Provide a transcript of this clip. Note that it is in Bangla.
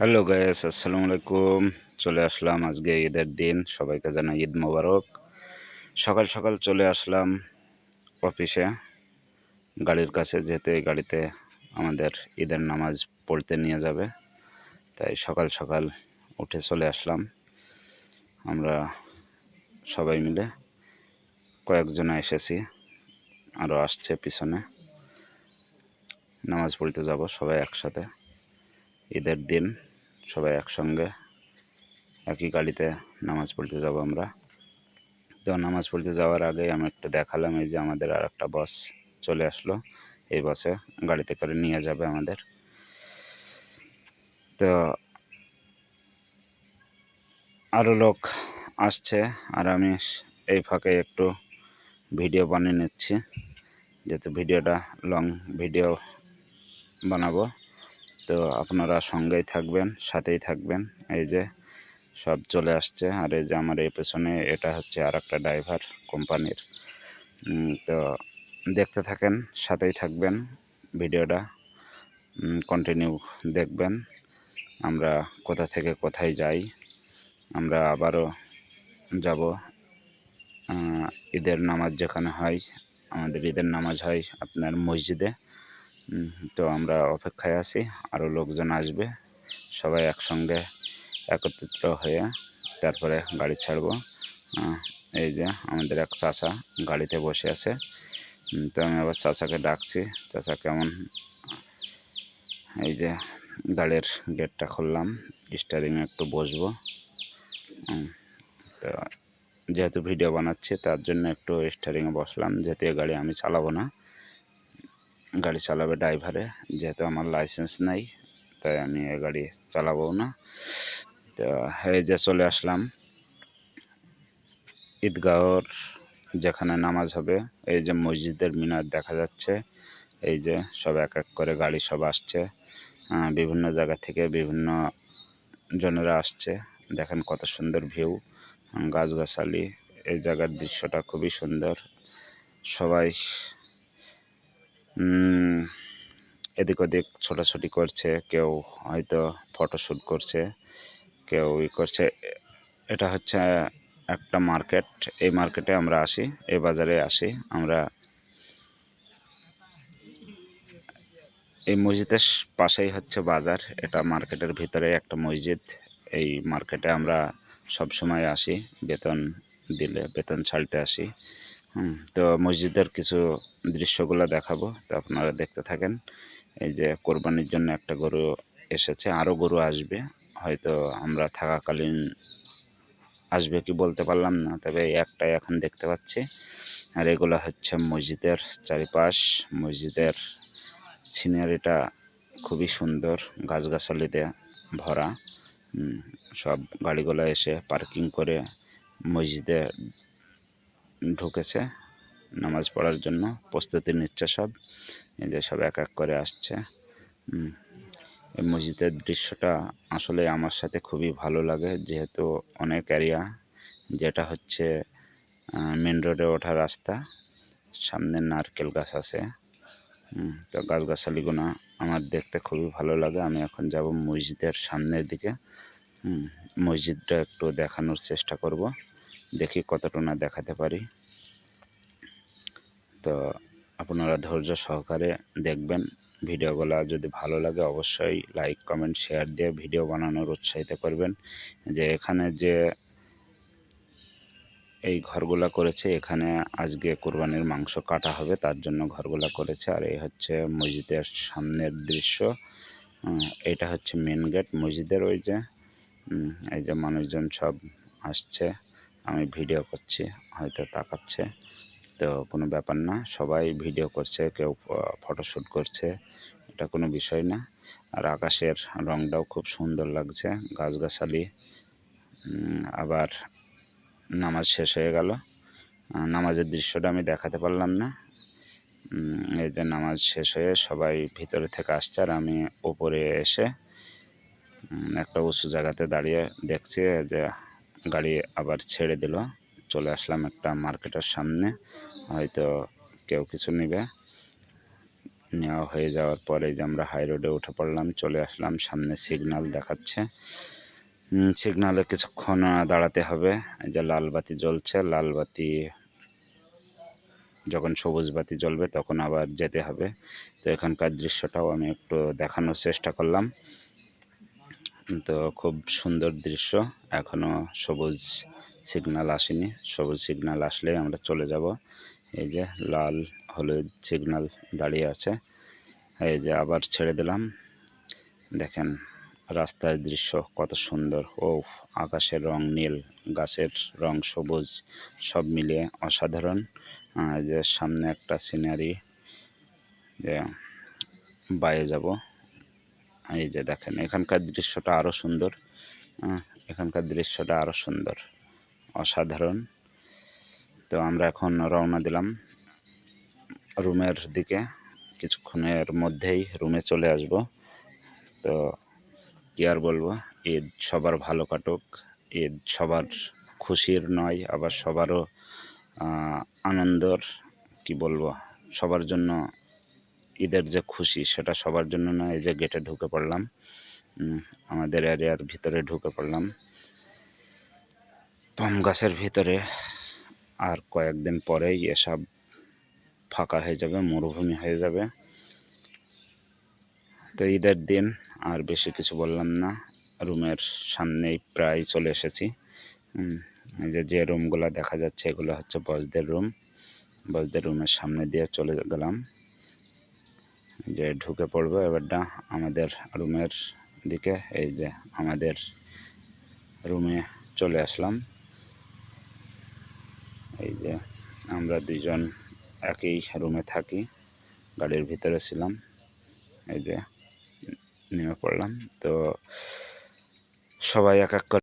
হ্যালো গাইস আসসালামু আলাইকুম চলে আসলাম আজকে ঈদের দিন। সবাইকে জানাই ঈদ মোবারক। সকাল সকাল চলে আসলাম অফিসে। গাড়ির কাছে এই গাড়িতে আমাদের ঈদের নামাজ পড়তে নিয়ে যাবে। তাই সকাল সকাল উঠে চলে আসলাম। আমরা সবাই মিলে কয়েকজনে এসেছি। আরও আসছে পিছনে। নামাজ পড়তে যাব সবাই একসাথে। ঈদের দিন। সবাই একসঙ্গে, একই গাড়িতে নামাজ পড়তে যাব আমরা। তো নামাজ পড়তে যাওয়ার আগে আমি একটু দেখালাম, এই যে আমাদের আর একটা বাস চলে আসলো। এই বাসে গাড়িতে করে নিয়ে যাবে আমাদের। তো আরও লোক আসছে, আর আমি এই ফাঁকে একটু ভিডিও বানিয়ে নিচ্ছি, যেহেতু ভিডিওটা লং ভিডিও বানাবো। তো আপনারা সঙ্গেই থাকবেন, সাথেই থাকবেন। এই যে সব চলে আসছে। আর এই যে আমার এই পেছনে এটা হচ্ছে আর একটা ড্রাইভার কোম্পানির। তো দেখতে থাকেন, সাথেই থাকবেন। ভিডিওটা কন্টিনিউ দেখবেন। আমরা কোথা থেকে কোথায় যাই, আমরা আবারও যাব। ঈদের নামাজ যেখানে হয়, আমাদের ঈদের নামাজ হয় আপনার মসজিদে। তো আমরা অপেক্ষায় আছি আরও লোকজন আসবে, সবাই একসঙ্গে একত্রিত হয়ে তারপরে গাড়ি ছাড়ব। এই যে আমাদের এক চাচা গাড়িতে বসে আছে। তো আমি আবার চাচাকে ডাকছি, চাচা কেমন? এই যে গাড়ির গেটটা খুললাম স্টারিংয়ে একটু বসবো। তো যেহেতু ভিডিও বানাচ্ছি, তার জন্য একটু স্টারিংয়ে বসলাম, যেহেতু গাড়ি আমি চালাবো না। গাড়ি চালাবে ড্রাইভারে, যেহেতু আমার লাইসেন্স নাই, তাই আমি গাড়ি চালাবো না। তো এই যে চলে আসলাম ঈদগাহর, যেখানে নামাজ হবে, এই যে মসজিদের মিনার দেখা যাচ্ছে, এই যে সব এক এক করে গাড়ি সব আসছে বিভিন্ন জায়গা থেকে বিভিন্ন জনেরা আসছে, দেখেন কত সুন্দর ভিউ, গাছগাছালি, এই জায়গার দৃশ্যটা খুবই সুন্দর, সবাই এদিক ওদিক ছোটাছুটি করছে, কেউ হয়তো ফটোশ্যুট করছে, কেউ ই করছে। এটা হচ্ছে একটা মার্কেট এই মার্কেটে আমরা আসি, এই বাজারে আসি, আমরা এই মসজিদের পাশেই হচ্ছে বাজার, এটা মার্কেটের ভিতরে একটা মসজিদ, এই মার্কেটে আমরা সব সময় আসি, বেতন দিলে, বেতন ছাড়তে আসি। হুম, তো মসজিদের কিছু দৃশ্যগুলো দেখাবো, তো আপনারা দেখতে থাকেন। এই যে কোরবানির জন্য একটা গরু এসেছে, আরও গরু আসবে, হয়তো আমরা থাকাকালীন আসবে কি বলতে পারলাম না, তবে একটাই এখন দেখতে পাচ্ছি। আর এগুলো হচ্ছে মসজিদের চারিপাশ, মসজিদের সিনারিটা খুবই সুন্দর, গাছগাছালিতে ভরা। সব গাড়িগুলো এসে পার্কিং করে মসজিদে ঢুকেছে নামাজ পড়ার জন্য, প্রস্তুতি নিচ্ছে সব যে সব এক এক করে আসছে। এই মসজিদের দৃশ্যটা আসলে আমার সাথে খুবই ভালো লাগে, যেহেতু অনেক এরিয়া যেটা হচ্ছে মেন রোডে ওঠা রাস্তা, সামনে নারকেল গাছ আছে। তো গাছগাছালিগুলো আমার দেখতে খুবই ভালো লাগে, আমি এখন যাব মসজিদের সামনের দিকে। মসজিদটা একটু দেখানোর চেষ্টা করব। দেখি কতটা না দেখাতে পারি। তো আপনারা ধৈর্য সহকারে দেখবেন ভিডিওগুলো। যদি ভালো লাগে অবশ্যই লাইক কমেন্ট শেয়ার দিয়ে ভিডিও বানানোর উৎসাহিত করবেন। যে এখানে যে এই ঘরগুলা করেছে, এখানে আজকে কোরবানির মাংস কাটা হবে, তার জন্য ঘরগুলা করেছে। আর এই হচ্ছে মসজিদের সামনের দৃশ্য। এটা হচ্ছে মেন গেট মসজিদের ওই যে এই যে মানুষজন সব আসছে। আমি ভিডিও করছি, হয়তো তাকাচ্ছে। তো কোনো ব্যাপার না, সবাই ভিডিও করছে, কেউ ফটোশ্যুট করছে, এটা কোনো বিষয় না। আর আকাশের রংটাও খুব সুন্দর লাগছে, গাছগাছালি। আবার নামাজ শেষ হয়ে গেল। নামাজের দৃশ্যটা আমি দেখাতে পারলাম না। এই যে নামাজ শেষ হয়ে সবাই ভিতরে থেকে আসছে, আর আমি ওপরে এসে একটা উঁচু জায়গাতে দাঁড়িয়ে দেখছি যে গাড়ি আবার ছেড়ে দিল। চলে আসলাম একটা মার্কেটের সামনে। হয়তো কেউ কিছু নেবে। নেওয়া হয়ে যাওয়ার পরে যে আমরা হাই রোডে উঠে পড়লাম, চলে আসলাম। সামনে সিগনাল দেখাচ্ছে। সিগনালে কিছুক্ষণ দাঁড়াতে হবে। যে লাল বাতি জ্বলছে, লাল বাতি যখন সবুজ বাতি জ্বলবে তখন আবার যেতে হবে। তো এখানকার দৃশ্যটাও আমি একটু দেখানোর চেষ্টা করলাম। তো খুব সুন্দর দৃশ্য। এখনও সবুজ সিগনাল আসেনি। সবুজ সিগনাল আসলে আমরা চলে যাব। এই যে লাল হলুদ সিগনাল দাঁড়িয়ে আছে। এই যে আবার ছেড়ে দিলাম। দেখেন রাস্তার দৃশ্য কত সুন্দর। ও আকাশের রং নীল, গাছের রং সবুজ, সব মিলিয়ে অসাধারণ। যে সামনে একটা সিনারি যে বাইরে যাব। এই যে দেখেন, এখানকার দৃশ্যটা আরও সুন্দর। এখানকার দৃশ্যটা আরও সুন্দর। অসাধারণ। তো আমরা এখন রওনা দিলাম রুমের দিকে। কিছুক্ষণের মধ্যেই রুমে চলে আসব। তো কি আর বলব, ঈদ সবার ভালো কাটুক। ঈদ সবার খুশির নয়, আবার সবারও আনন্দর, কি বলব, সবার জন্য ঈদের যে খুশি, সেটা সবার জন্য না এই যে গেটে ঢুকে পড়লাম। আমাদের এরিয়ার ভিতরে ঢুকে পড়লাম। পাম গাছের ভিতরে আর কয়েকদিন পরেই এসব ফাঁকা হয়ে যাবে, মরুভূমি হয়ে যাবে। তো ঈদের দিন আর বেশি কিছু বললাম না, রুমের সামনেই প্রায় চলে এসেছি। যে যে রুমগুলো দেখা যাচ্ছে, এগুলো হচ্ছে বসদের রুম বসদের রুমের সামনে দিয়ে চলে গেলাম। যে ঢুকে পড়ব এবারটা আমাদের রুমের দিকে, এই যে আমাদের রুমে চলে আসলাম। এই যে আমরা দুজন একই রুমে থাকি, গাড়ির ভিতরে ছিলাম, এই যে নেমে পড়লাম। তো সবাই এক এক করে